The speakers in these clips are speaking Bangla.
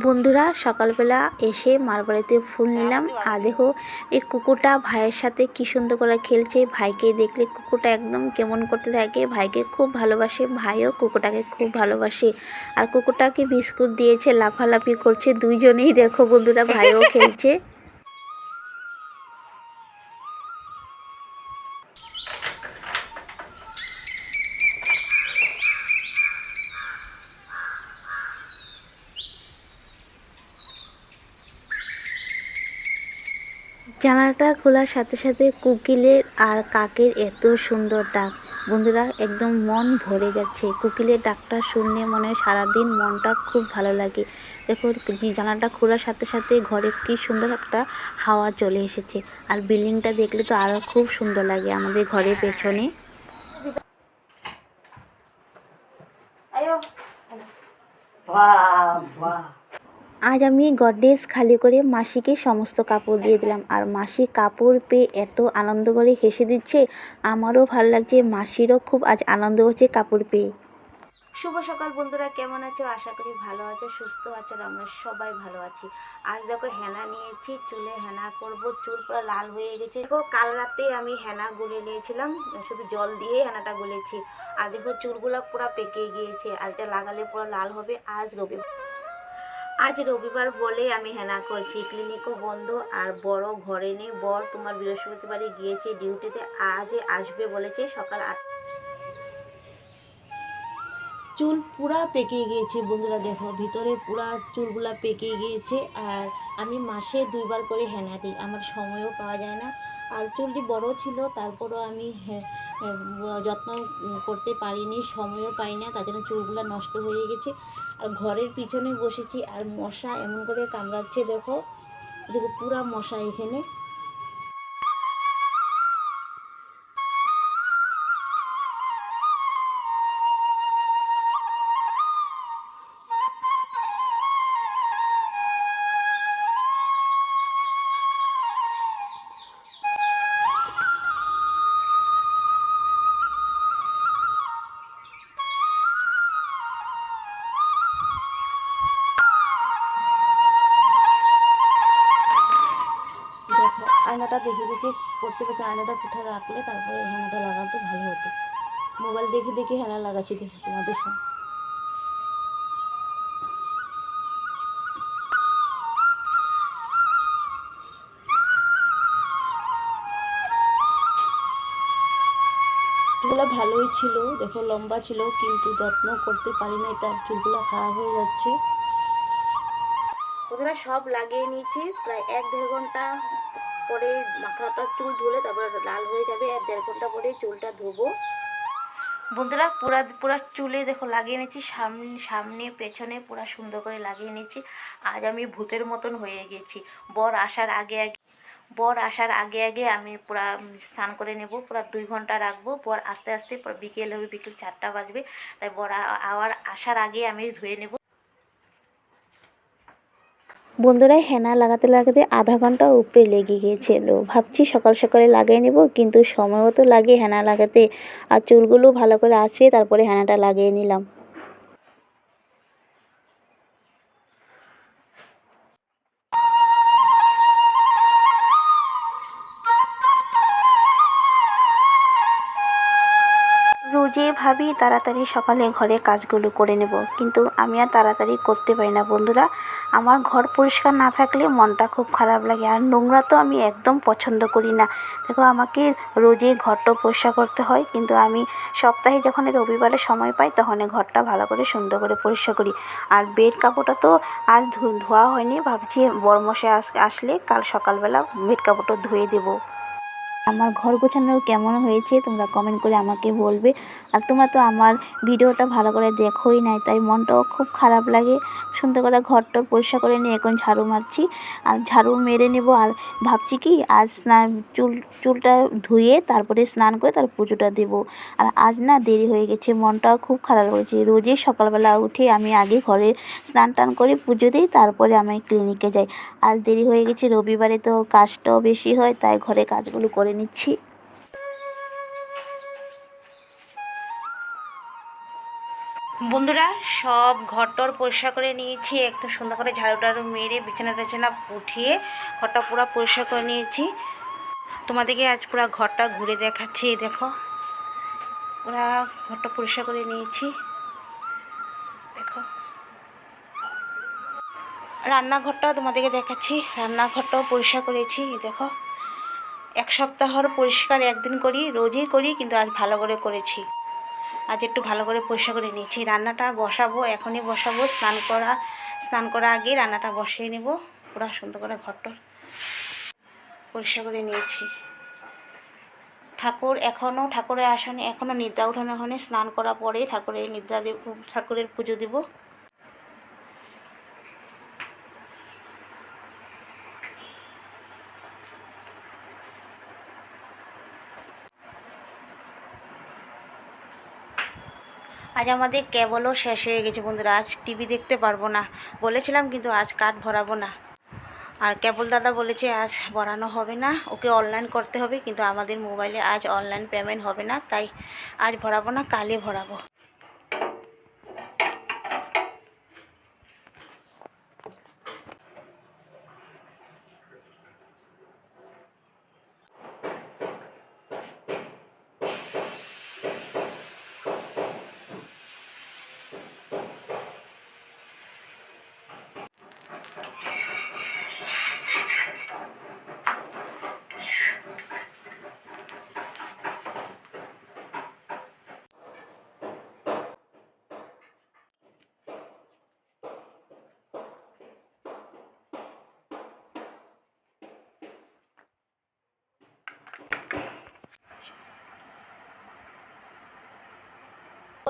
বন্ধুরা, সকালবেলা এসে মারবাড়িতে ফুল নিলাম। আর দেখো, এই কুকুরটা ভাইয়ের সাথে কি সুন্দর করে খেলছে। ভাইকে দেখলে কুকুরটা একদম কেমন করতে থাকে। ভাইকে খুব ভালোবাসে। ভাইও কুকুরটাকে খুব ভালোবাসে। আর কুকুরটাকে বিস্কুট দিয়েছে, লাফালাফি করছে। দুইজনেই দেখো বন্ধুরা, ভাইও খেলছে। জানালাটা খোলার সাথে সাথে কোকিলের আর কাকের এত সুন্দর ডাক। বন্ধুরা, একদম মন ভরে যাচ্ছে। কোকিলের ডাকটা শুনলে মনে হয় সারাদিন মনটা খুব ভালো লাগে। দেখো, জানালাটা খোলার সাথে সাথে ঘরে কি সুন্দর একটা হাওয়া চলে এসেছে। আর বিল্ডিংটা দেখলে তো আরও খুব সুন্দর লাগে আমাদের ঘরের পেছনে। বাহ বাহ। আজ আমি গডরেজ খালি করে মাসিকে সমস্ত কাপড় দিয়ে দিলাম। আর মাসি কাপড় পেয়ে এত আনন্দ করে হেসে দিচ্ছে, আমারও ভালো লাগছে, মাসিরও খুব আজ আনন্দ হচ্ছে কাপড় পেয়ে। শুভ সকাল বন্ধুরা, কেমন আছো? আশা করি ভালো আছো, সুস্থ আছো আমরা সবাই ভালো আছি। আজ দেখো হেনা নিয়েছি, চুলে হেনা করব, চুল পুরো লাল হয়ে গেছে। দেখো, কাল রাতে আমি হেনা গুলে নিয়েছিলাম, শুধু জল দিয়ে হেনাটা গুলেছি। আর দেখো, চুলগুলো পুরো পেকে গিয়েছে আর এটা লাগালে পুরো লাল হবে, আজ রবি আজ রবিবার বলে আমি হেনা করছি ক্লিনিকও বন্ধ আর বড় ঘরে নেই। বর তোমার বৃহস্পতিবারে গিয়েছে ডিউটিতে আজ আসবে বলেছে সকাল আট চুল পুরা পেকে গিয়েছে বন্ধুরা দেখো, ভিতরে পুরা চুলগুলা পেকে গিয়েছে আর আমি মাসে দুইবার করে হেনা দিই, আমার সময়ও পাওয়া যায় না। আর চুলটি বড় ছিল, তারপরও আমি যত্ন করতে পারিনি, সময়ও পাই না জন্য চুলগুলো নষ্ট হয়ে গেছে। আর ঘরের পিছনে বসেছি আর মশা এমন করে কামড়াচ্ছে দেখো। দেখো পুরা মশা এখানে। দেখো আয়নাটা দেখে দেখে করতে করতে আয়নাটা কোথায় রাখলে তারপরে হেনাটা লাগাতে ভালো হতো। মোবাইল দেখে দেখে হেনা লাগাচ্ছি দেখো তোমাদের সঙ্গে। চুলগুলো ভালোই ছিল, দেখো লম্বা ছিল, কিন্তু যত্ন করতে পারি নাই, তার চুলগুলো খারাপ হয়ে যাচ্ছে। ওদের সব লাগিয়ে নিয়েছি, প্রায় এক দেড় ঘণ্টা পরে মাথাটা চুল ধুলে তারপরে লাল হয়ে যাবে এক দেড় ঘণ্টা পরে চুলটা ধোবো। বন্ধুরা, পুরা পুরা চুলে দেখো লাগিয়ে নিয়েছি সামনে সামনে, পেছনে পুরা সুন্দর করে লাগিয়ে নিয়েছি। আজ আমি ভূতের মতন হয়ে গেছি। বর আসার আগে আগে, বর আসার আগে আগে আমি পুরা স্নান করে নেব। পুরা দুই ঘণ্টা রাখব। বর আস্তে আস্তে বিকেল হবে, বিকেল চারটা বাজবে। তাই বর আওয়ার আসার আগে আমি ধুয়ে নেব। বন্ধুরা, হেনা লাগাতে লাগাতে আধা ঘণ্টা উপরে লেগে গিয়েছিল ভাবছি সকাল সকালে লাগিয়ে নেব, কিন্তু সময়ও তো লাগে হেনা লাগাতে। আর চুলগুলো ভালো করে আছে তারপরে হেনাটা লাগিয়ে নিলাম। ভাবি তাড়াতাড়ি সকালে ঘরে কাজগুলো করে নেব। কিন্তু আমি আর তাড়াতাড়ি করতে পারি না বন্ধুরা। আমার ঘর পরিষ্কার না থাকলে মনটা খুব খারাপ লাগে। আর নোংরা তো আমি একদম পছন্দ করি না। দেখো, আমাকে রোজে ঘরটা পরিষ্কার করতে হয়। কিন্তু আমি সপ্তাহে যখন রবিবারে সময় পাই, তখন ঘরটা ভালো করে সুন্দর করে পরিষ্কার করি। আর বেড কাপড়টা তো আজ ধোয়া হয়নি। ভাবছি বরমশে আসলে কাল সকালবেলা বেড কাপড়টা ধুয়ে দেবো। আমার ঘর গোছানো কেমন হয়েছে তোমরা কমেন্ট করে আমাকে বলবে। আর তোমরা তো আমার ভিডিওটা ভালো করে দেখোই নাই, তাই মনটাও খুব খারাপ লাগে। সুন্দর করে ঘরটা পরিষ্কার করে নিয়ে এখন ঝাড়ু মারছি। আর ঝাড়ু মেরে নেব, আর ভাবছি কি আজ স্নান, চুল, চুলটা ধুয়ে তারপরে স্নান করে তার পুজোটা দেবো। আর আজ না দেরি হয়ে গেছে, মনটাও খুব খারাপ হয়েছে। রোজই সকালবেলা উঠে আমি আগে ঘরে স্নান টান করে পুজো দিই, তারপরে আমি ক্লিনিকে যাই। আজ দেরি হয়ে গেছে, রবিবারে তো কাজটাও বেশি হয়, তাই ঘরে কাজগুলো করে নিচ্ছি। বন্ধুরা, সব ঘরটর পরিষ্কার করে নিয়েছি। একটু সুন্দর করে ঝাড়ু টাড়ু মেরে বিছানা টিছানা উঠিয়ে ঘরটা পুরো পরিষ্কার করে নিয়েছি। তোমাদেরকে আজ পুরো ঘরটা ঘুরে দেখাচ্ছি, দেখো। পুরা ঘরটা পরিষ্কার করে নিয়েছি, দেখো। রান্নাঘরটা তোমাদেরকে দেখাচ্ছি, রান্নাঘরটাও পরিষ্কার করেছি, দেখো। এক সপ্তাহর পরিষ্কার একদিন করি রোজই করি কিন্তু আজ ভালো করে করেছি। আজ একটু ভালো করে পরিষ্কার করে নিয়েছি। রান্নাটা বসাবো, এখনই বসাবো। স্নান করা স্নান করা আগে রান্নাটা বসিয়ে নেব। পুরো সুন্দর করে ঘরটর পরিষ্কার করে নিয়েছি। ঠাকুর এখনও ঠাকুরের আসনে এখনও নিদ্রা উঠানো হয়নি। স্নান করার পরে ঠাকুরের নিদ্রা দেব, ঠাকুরের পুজো দেব। আজ আমাদের কেবলও শেষ হয়ে গেছে বন্ধুরা, আজ টিভি দেখতে পারব না। বলেছিলাম কিন্তু আজ কাঠ ভরাবো না। আর কেবল দাদা বলেছে আজ ভরানো হবে না, ওকে অনলাইন করতে হবে, কিন্তু আমাদের মোবাইলে আজ অনলাইন পেমেন্ট হবে না, তাই আজ ভরাবো না কালে ভরাবো।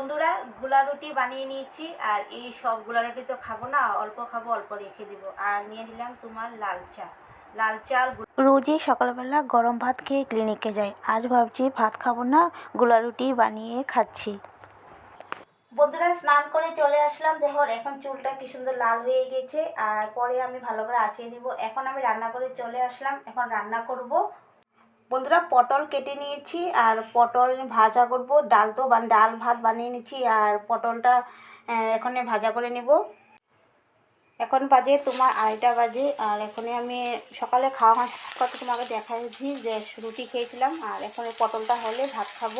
বন্ধুরা গোলা রুটি বানিয়ে নিয়েছি আর এই সব গোলা রুটি তো খাব না অল্প খাব অল্প রেখে দিব। আর নিয়ে দিলাম তোমার লাল চা। লাল চাল রোজই সকালবেলা গরম ভাত খেয়ে ক্লিনিকে যাই। আজ ভাবছি ভাত খাব না গুলা রুটি বানিয়ে খাচ্ছি। বন্ধুরা স্নান করে চলে আসলাম। দেখো এখন চুলটা কি সুন্দর লাল হয়ে গেছে। আর পরে আমি ভালো করে আঁচিয়ে নিব। এখন আমি রান্না করে চলে আসলাম। এখন রান্না করব বন্ধুরা পটল কেটে নিয়েছি আর পটল ভাজা করব। ডাল তো ডাল ভাত বানিয়ে নিয়েছি আর পটলটা এখানে ভাজা করে নেব। এখন বাজে তোমার আড়াইটা বাজে আর এখানে আমি সকালে খাওয়া কথা তোমাকে দেখাচ্ছি যে রুটি খেয়েছিলাম আর এখন পটলটা হলে ভাত খাব।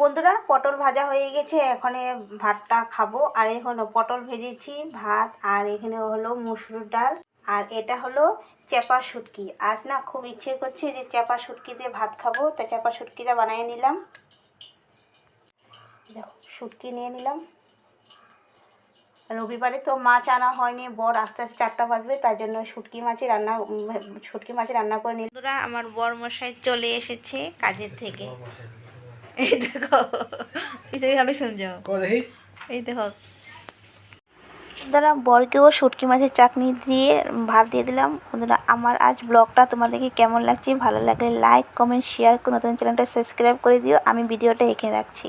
বন্ধুরা, পটল ভাজা হয়ে গেছে। এখানে ভাতটা খাব। আর এখানে পটল ভেজেছি, ভাত, আর এখানে হলো মুসুর ডাল। আর এটা হলো চেপা শুটকি। আজ না খুব ইচ্ছে করছে যে চেপা শুটকি দিয়ে ভাত খাব। তা চেপা শুটকিটা বানিয়ে নিলাম। শুটকি নিয়ে নিলাম। রবিবারে তো মাছ আনা হয়নি, বর আস্তে আস্তে চারটা বাজবে তার জন্য শুটকি মাছই রান্না, শুটকি মাছ রান্না করে নিল আমার বর মশাই চলে এসেছে কাজের থেকে। এই দেখো। পিছনে ভালো যাও এই দেখো। বন্ধুরা বরকেও শুটকি মাছের চাটনি দিয়ে ভাত দিয়ে দিলাম। বন্ধুরা আমার আজ ব্লগটা তোমাদেরকে কেমন লাগছে? ভালো লাগলে লাইক কমেন্ট শেয়ার করে নতুন চ্যানেলটা সাবস্ক্রাইব করে দিও। আমি ভিডিওটা এঁকে রাখছি।